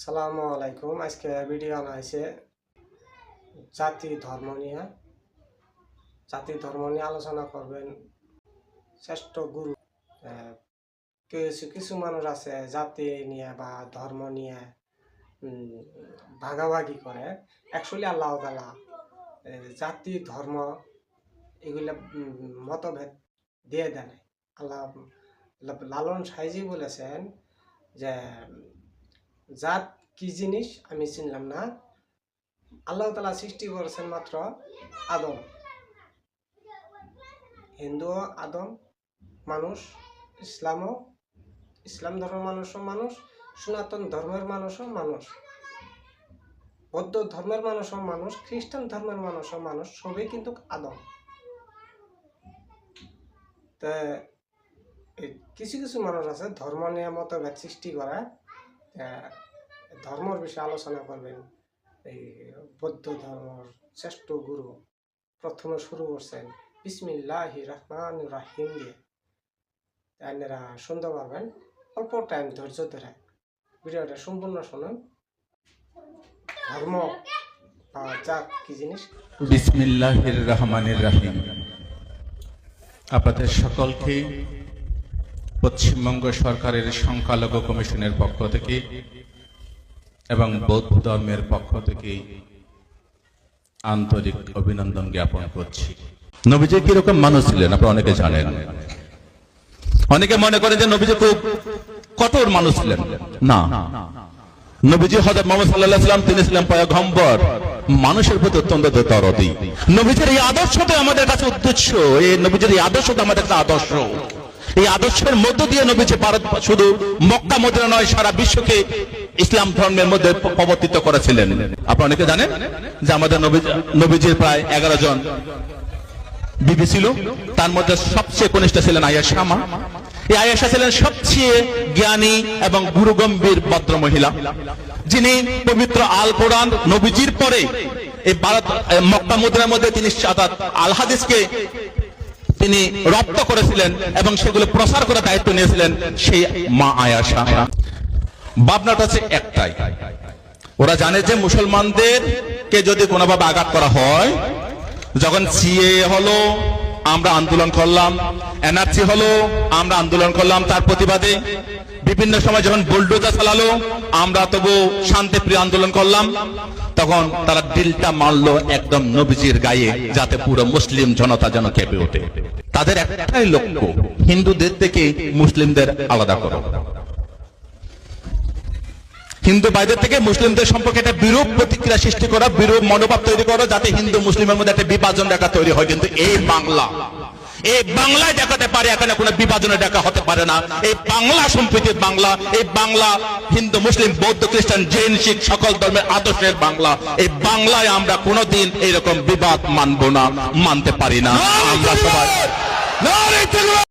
সালামু আলাইকুম। আজকে ভিডিও আনা জাতি ধর্ম নিয়ে। জাতি ধর্ম নিয়ে আলোচনা করবেন শ্রেষ্ঠ গুরু। কিছু কিছু মানুষ আছে জাতি নিয়ে বা ধর্ম নিয়ে ভাগাভাগি করে। অ্যাকচুয়ালি আল্লাহ তালা জাতি, ধর্ম এগুলা মতভেদ দিয়ে নাই। আল্লাহ, লালন সাইজি বলেছেন যে জাত কি জিনিস আমি চিনলাম না। আল্লাহ তালা সৃষ্টি করেছেন মাত্র আদম। হিন্দুও আদম, মানুষ, ইসলামও, ইসলাম ধর্মের মানুষও মানুষ, সনাতন ধর্মের মানুষও মানুষ। বৌদ্ধ ধর্মের মানুষও মানুষ, খ্রিস্টান ধর্মের মানুষও মানুষ, সবই কিন্তু আদম। তা কিছু কিছু মানুষ আছে, ধর্ম নিয়ে মতভেদ সৃষ্টি করে ধর্মর বিষয়ে আলোচনা করবেন। এই বৌদ্ধ ধর্মর শ্রেষ্ঠ গুরু প্রথমে শুরু করছেন বিসমিল্লাহি রহমান রাহিম দিয়ে। আপনারা শুনতে পারবেন। অল্প টাইম ধৈর্য ধরে ভিডিওটা সম্পূর্ণ শুনুন। ধর্ম বা কি জিনিস? বিসমিল্লাহির রহমানির রহিম। আপনাদের সকলকে পশ্চিমবঙ্গ সরকারের সংখ্যালঘু কমিশনের পক্ষ থেকে এবং বৌদ্ধ ধর্মের পক্ষ থেকে আন্তরিক অভিনন্দন জ্ঞাপন করছি। নবীজি কীরকম মানুষ ছিলেন, আপনারা অনেকে জানেন। অনেকে মনে করেন যে নবীজি খুব কঠোর মানুষ ছিলেন। না। নবীজি হজরত মোহাম্মদ সাল্লাল্লাহু সাল্লাম, তিনি ছিলেন পয়গম্বর। মানুষের প্রতি অত্যন্ত দরদি নবীজির এই আদর্শটা আমাদের কাছে উদ্দেশ্য। এই নবীজির এই আদর্শটা আমাদের কাছে আদর্শ। এই আদর্শের মধ্য দিয়ে নবীজি ভারত শুধু মক্কা মদিনা নয়, সারা বিশ্বকে ইসলাম ধর্মের মধ্যে প্রবর্তিত করেছিলেন। আপনারা অনেকে জানেন যে আমাদের নবীজির প্রায় এগারো জন বিবি ছিল। তার মধ্যে সবচেয়ে কনিষ্ঠ ছিলেন আয়েশা মা। এই আয়েশা ছিলেন সবচেয়ে জ্ঞানী এবং গুরুগম্ভীর ভদ্র মহিলা যিনি পবিত্র আল কোরআন নবীজির পরে এই ভারত, মক্কা মুদ্রার মধ্যে তিনি আল হাদিসকে তিনি রপ্ত করেছিলেন এবং সেগুলো প্রসার করে দায়িত্ব নিয়েছিলেন সেই মা আয়াসা ভাবনাটা হচ্ছে একটাই। ওরা জানে যে মুসলমানদের কে যদি কোনোভাবে আঘাত করা হয়, যখন সিএ হলো, আমরা আন্দোলন করলাম, এনআরসি হলো, আমরা আন্দোলন করলাম, তার প্রতিবাদে বিভিন্ন সময় যখন বুলডোজার চালালো, আমরা তবু শান্তিপ্রিয় আন্দোলন করলাম। তখন তারা দিলটা মারলো একদম নবীজির গায়ে, যাতে পুরো মুসলিম জনতা যেন কেঁপে ওঠে। তাদের একটাই লক্ষ্য, হিন্দুদের থেকে মুসলিমদের আলাদা করো। হিন্দু ভাইদের থেকে মুসলিমদের সম্পর্কে একটা বিরূপ প্রতিক্রিয়া সৃষ্টি করা, বিরূপ মনোভাব তৈরি করা, যাতে হিন্দু মুসলিমের মধ্যে একটা বিভাজন রেখা তৈরি হয়। কিন্তু এই বাংলা এই বাংলায় দেখাতে পারে, এখানে কোনো বিভাজনের দেখা হতে পারে না। এই বাংলা সম্প্রীতির বাংলা, এই বাংলা হিন্দু, মুসলিম, বৌদ্ধ, খ্রিস্টান, জৈন, শিখ, সকল ধর্মের আদর্শের বাংলা। এই বাংলায় আমরা কোনোদিন এরকম বিবাদ মানব না, মানতে পারি না। আমরা সবাই